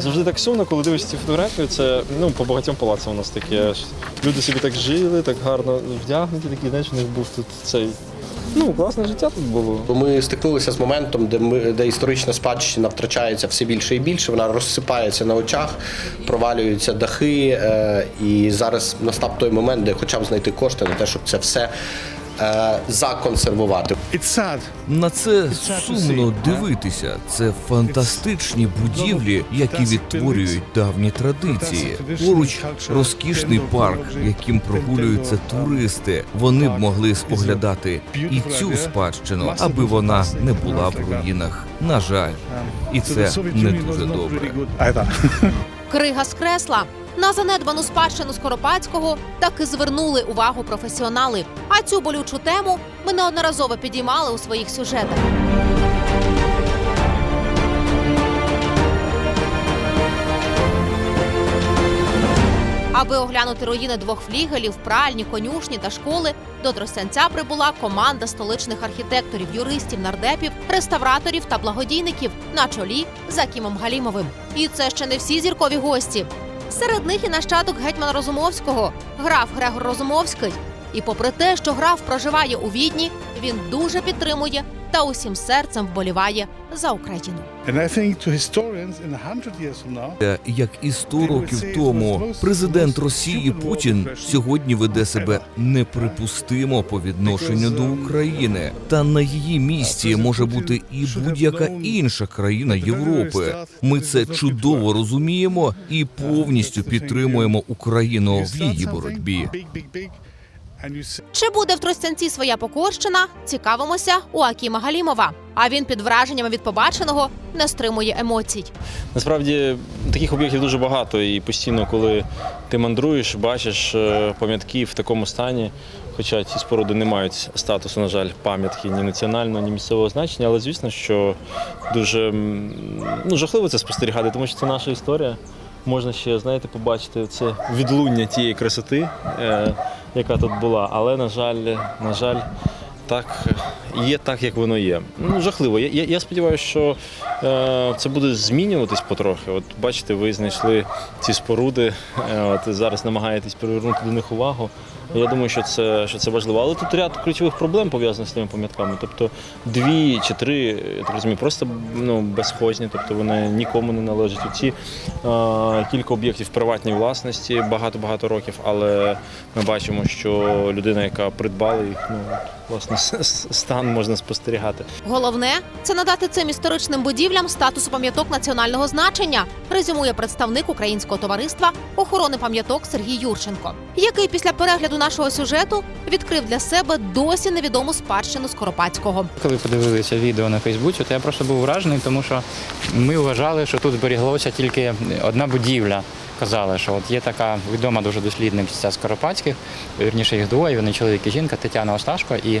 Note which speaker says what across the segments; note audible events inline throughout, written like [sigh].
Speaker 1: Завжди так сумно, коли дивишся ці фотографії. Це ну по багатьом палацам у нас таке. Люди собі так жили, так гарно вдягнуті, такі, знаєш, у них був тут цей. Ну, класне життя тут було.
Speaker 2: Ми стикнулися з моментом, де ми де історична спадщина втрачається все більше і більше. Вона розсипається на очах, провалюються дахи. Е, і зараз настав той момент, де хоча б знайти кошти на те, щоб це все законсервувати.
Speaker 3: It's sad.
Speaker 4: На це сумно дивитися. Це фантастичні будівлі, які відтворюють давні традиції. Поруч розкішний парк, яким прогулюються туристи. Вони б могли споглядати і цю спадщину, аби вона не була в руїнах. На жаль, і це не дуже добре.
Speaker 5: Крига з кресла. На занедбану спадщину Скоропадського таки звернули увагу професіонали. А цю болючу тему ми неодноразово підіймали у своїх сюжетах. Аби оглянути руїни двох флігелів, пральні, конюшні та школи, до Тростянця прибула команда столичних архітекторів, юристів, нардепів, реставраторів та благодійників на чолі з Акімом Галімовим. І це ще не всі зіркові гості. Серед них і нащадок гетьмана Розумовського, граф Грегор Розумовський. І попри те, що граф проживає у Відні, він дуже підтримує та усім серцем вболіває за Україну.
Speaker 4: Е, Як і 100 років тому, президент Росії Путін сьогодні веде себе неприпустимо по відношенню до України. Та на її місці може бути і будь-яка інша країна Європи. Ми це чудово розуміємо і повністю підтримуємо Україну в її боротьбі.
Speaker 5: Чи буде в Тростянці своя покорщина? Цікавимося у Акіма Галімова. А він під враженнями від побаченого не стримує емоцій.
Speaker 1: Насправді таких об'єктів дуже багато, і постійно, коли ти мандруєш, бачиш е, пам'ятки в такому стані. Хоча ці споруди не мають статусу, на жаль, пам'ятки ні національного, ні місцевого значення, але звісно, що дуже ну, жахливо це спостерігати, тому що це наша історія. Можна ще, знаєте, побачити це відлуння тієї красоти, е, яка тут була. Але, на жаль, на жаль, так є так, як воно є. Ну, жахливо. Я, я, я сподіваюся, що е, це буде змінюватись потрохи. От бачите, ви знайшли ці споруди, е, от зараз намагаєтесь привернути до них увагу. Я думаю, що це, що це важливо. Але тут ряд ключових проблем пов'язаних з тими пам'ятками. Тобто дві чи три, я так розумію, просто ну, безхозні, тобто вони нікому не належать. Оці е, кілька об'єктів приватній власності багато-багато років, але ми бачимо, що людина, яка придбала їх, ну власне стан можна спостерігати.
Speaker 5: Головне це надати цим історичним будівлям статусу пам'яток національного значення, резюмує представник українського товариства охорони пам'яток Сергій Юрченко, який після перегляду нашого сюжету відкрив для себе досі невідому спадщину Скоропадського.
Speaker 6: Коли подивилися відео на Фейсбуці, то я просто був вражений, тому що ми вважали, що тут зберіглося тільки одна будівля. Казали, що от є така відома дуже дослідниця Скоропадських, вірніше їх двоє, вони чоловік і жінка Тетяна Осташко і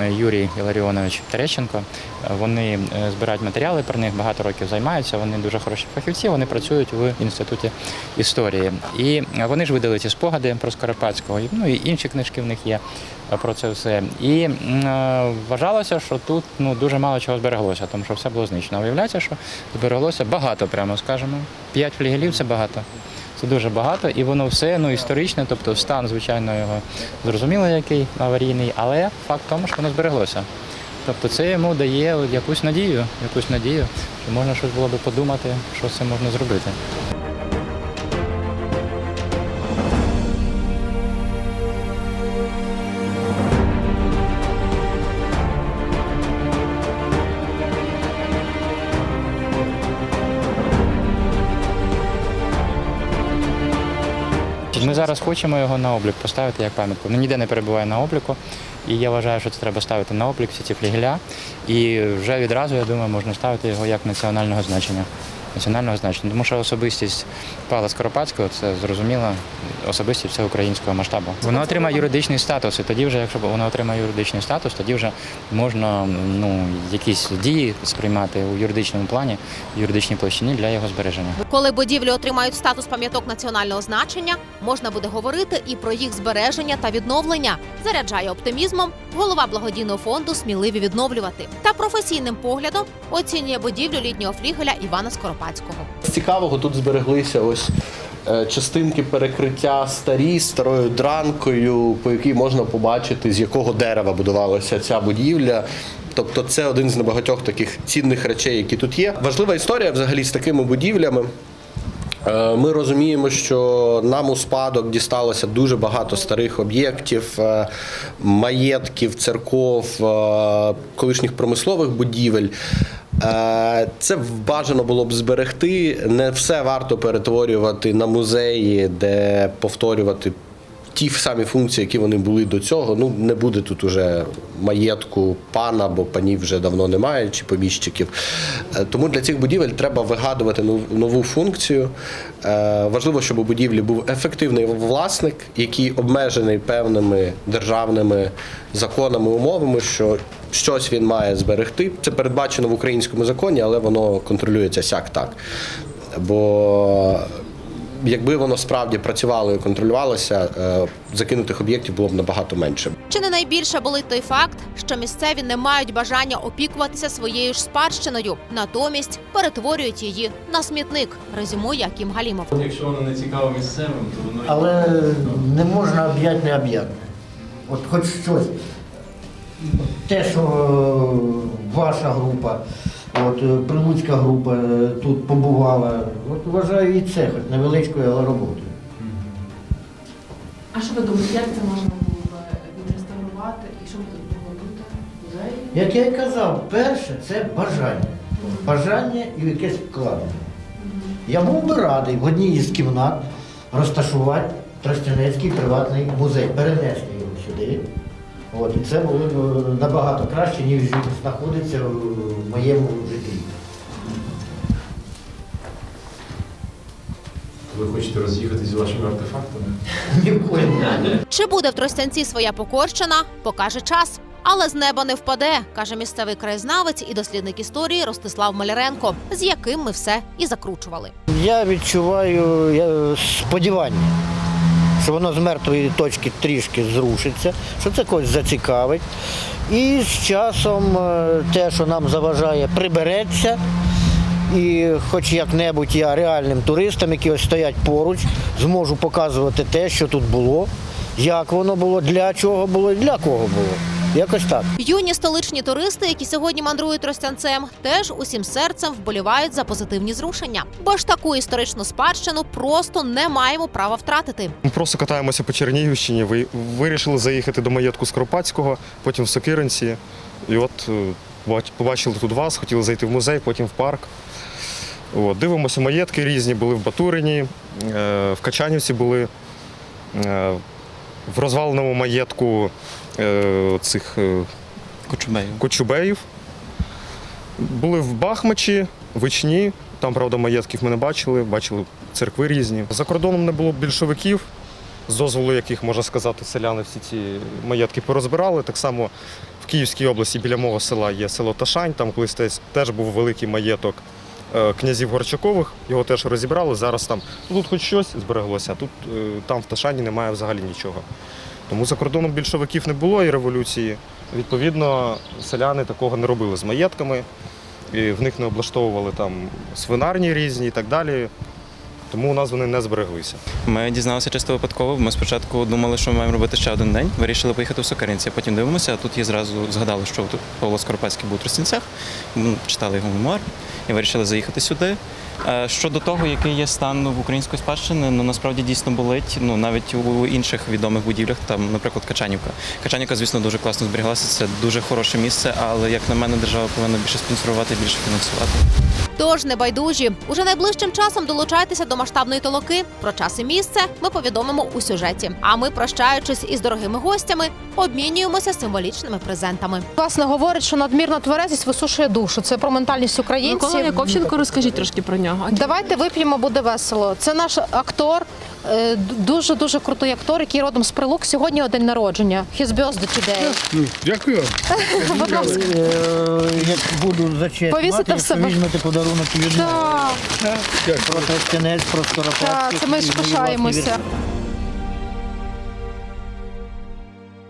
Speaker 6: е, Юрій Іларіонович Терещенко. Е, Вони е, збирають матеріали про них, багато років займаються. Вони дуже хороші фахівці, вони працюють в інституті історії. І вони ж видали ці спогади про Скоропадського. Ну інші книжки в них є е, про це все. І е, вважалося, що тут ну дуже мало чого збереглося, тому що все було знищено. А Виявляється, що збереглося багато, прямо скажемо. П'ять флігелів це багато. Це дуже багато, і воно все ну історичне, тобто стан, звичайно, його зрозуміло, який аварійний, але факт в тому, що воно збереглося. Тобто це йому дає якусь надію, якусь надію, що можна щось було би подумати, що цим можна зробити. Ми зараз хочемо його на облік поставити як пам'ятку. Він ніде не перебуває на обліку. І я вважаю, що це треба ставити на облік всі ці флігеля. І вже відразу, я думаю, можна ставити його як національного значення. Національного значення. Тому що особистість Павла Скоропадського це зрозуміло особистість всеукраїнського масштабу. Вона отримає юридичний статус, і тоді вже, якщо вона отримає юридичний статус, тоді вже можна ну, якісь дії сприймати у юридичному плані, в юридичній площині для його збереження.
Speaker 5: Коли будівлі отримають статус пам'яток національного значення, можна буде говорити і про їх збереження та відновлення. Заряджає оптимізмом голова благодійного фонду Сміливі відновлювати та професійним поглядом оцінює будівлю літнього флігеля Івана Скоропадського.
Speaker 2: Цікавого, тут збереглися ось е, частинки перекриття старі старою дранкою, по якій можна побачити, з якого дерева будувалася ця будівля. Тобто це один з небагатьох таких цінних речей, які тут є. Важлива історія взагалі з такими будівлями. Е, Ми розуміємо, що нам у спадок дісталося дуже багато старих об'єктів, е, маєтків, церков, колишніх промислових будівель. Це бажано було б зберегти. Не все варто перетворювати на музеї, де повторювати ті самі функції, які вони були до цього. Ну не буде тут уже маєтку пана, бо панів вже давно немає, чи поміщиків. Е, Тому для цих будівель треба вигадувати нову функцію. Е, Важливо, щоб у будівлі був ефективний власник, який обмежений певними державними законами, умовами, що щось він має зберегти. Це передбачено в українському законі, але воно контролюється сяк так. Бо якби воно справді працювало і контролювалося, е, закинутих об'єктів було б набагато менше.
Speaker 5: Чи не найбільше болить той факт, що місцеві не мають бажання опікуватися своєю ж спадщиною, натомість перетворюють її на смітник, резюмує Акім Галімов.
Speaker 1: Якщо воно не цікаво місцевим, то воно
Speaker 7: Але не можна об'яти необ'ятне. От хоч щось. Те, що ваша група, от е, Прилуцька група е, тут побувала, от вважаю і це, хоч невеличкою, але роботою.
Speaker 8: А що ви думаєте, як це можна було б відреставрувати і що б тут могло бути?
Speaker 7: Як я й казав, перше це бажання. Бажання і якесь вкладення. Я був би радий в одній із кімнат розташувати Тростянецький приватний музей, перенести його сюди. От, і це було б е, набагато краще, ніж знаходиться в моєму житті.
Speaker 1: ви хочете роз'їхатися з вашими артефактами? [laughs]
Speaker 7: Ні в.
Speaker 5: Чи буде в Тростянці своя Покорщина, покаже час. Але з неба не впаде, каже місцевий краєзнавець і дослідник історії Ростислав Маляренко, з яким ми все і закручували.
Speaker 7: Я відчуваю я, сподівання, що воно з мертвої точки трішки зрушиться, що це когось зацікавить. І з часом е, те, що нам заважає, прибереться. І хоч як-небудь я реальним туристам, які ось стоять поруч, зможу показувати те, що тут було, як воно було, для чого було і для кого було. Якось так.
Speaker 5: Юні столичні туристи, які сьогодні мандрують Тростянцем, теж усім серцем вболівають за позитивні зрушення. Бо ж таку історичну спадщину просто не маємо права втратити.
Speaker 9: Ми просто катаємося по Чернігівщині. Ви- Вирішили заїхати до маєтку Скоропадського, потім в Сокиринці. І от е, побачили тут вас, хотіли зайти в музей, потім в парк. От, дивимося, маєтки різні були в Батурині, е, в Качанівці були, е, в розваленому маєтку е, цих е,
Speaker 1: Кочубею.
Speaker 9: Кочубеїв. Були в Бахмачі, в Ічні. Там, правда, маєтків ми не бачили, бачили церкви різні. За кордоном не було більшовиків, з дозволу яких, можна сказати, селяни всі ці маєтки порозбирали. Так само в Київській області біля мого села є село Ташань, там колись теж- був великий маєток князів Горчакових, його теж розібрали. Зараз там тут хоч щось збереглося, а тут е, там в Ташані немає взагалі нічого. Тому за кордоном більшовиків не було і революції. Відповідно, селяни такого не робили з маєтками, і в них не облаштовували там свинарні різні і так далі. Тому у нас вони не збереглися.
Speaker 10: Ми дізналися чисто випадково. Ми спочатку думали, що ми маємо робити ще один день. Вирішили поїхати в Сокаринці. Потім дивимося, а тут є зразу згадали, що тут Павло Скоропадський був у Тростянцях. М, Читали його мемуар і вирішили заїхати сюди. Е, Щодо того, який є стан в української спадщини, ну насправді дійсно болить. Ну навіть у інших відомих будівлях, там, наприклад, Качанівка. Качанівка, звісно, дуже класно зберіглася. Це дуже хороше місце, але як на мене, держава повинна більше спонсорувати, більше фінансувати.
Speaker 5: Тож небайдужі. Уже найближчим часом долучайтеся до масштабної толоки. Про час і місце ми повідомимо у сюжеті. А ми, прощаючись із дорогими гостями, обмінюємося символічними презентами.
Speaker 11: Власне говорить, що надмірна тверезість висушує душу. Це про ментальність українців.
Speaker 8: Микола Яковченко, розкажіть трошки про нього.
Speaker 11: Давайте вип'ємо, буде весело. Це наш актор, дуже дуже крутий актор, який родом з Прилук. Сьогодні його день народження. His birthday today.
Speaker 3: Ну, Дякую. [laughs]
Speaker 11: Будь ласка.
Speaker 7: Е, Як буду зачеснувати,
Speaker 11: Повісити в
Speaker 7: якщо
Speaker 11: себе.
Speaker 7: візьмете подарунок від мене.
Speaker 11: Так,
Speaker 7: Про Тростянець, про Скоропадський.
Speaker 11: так, це ми ж пишаємося.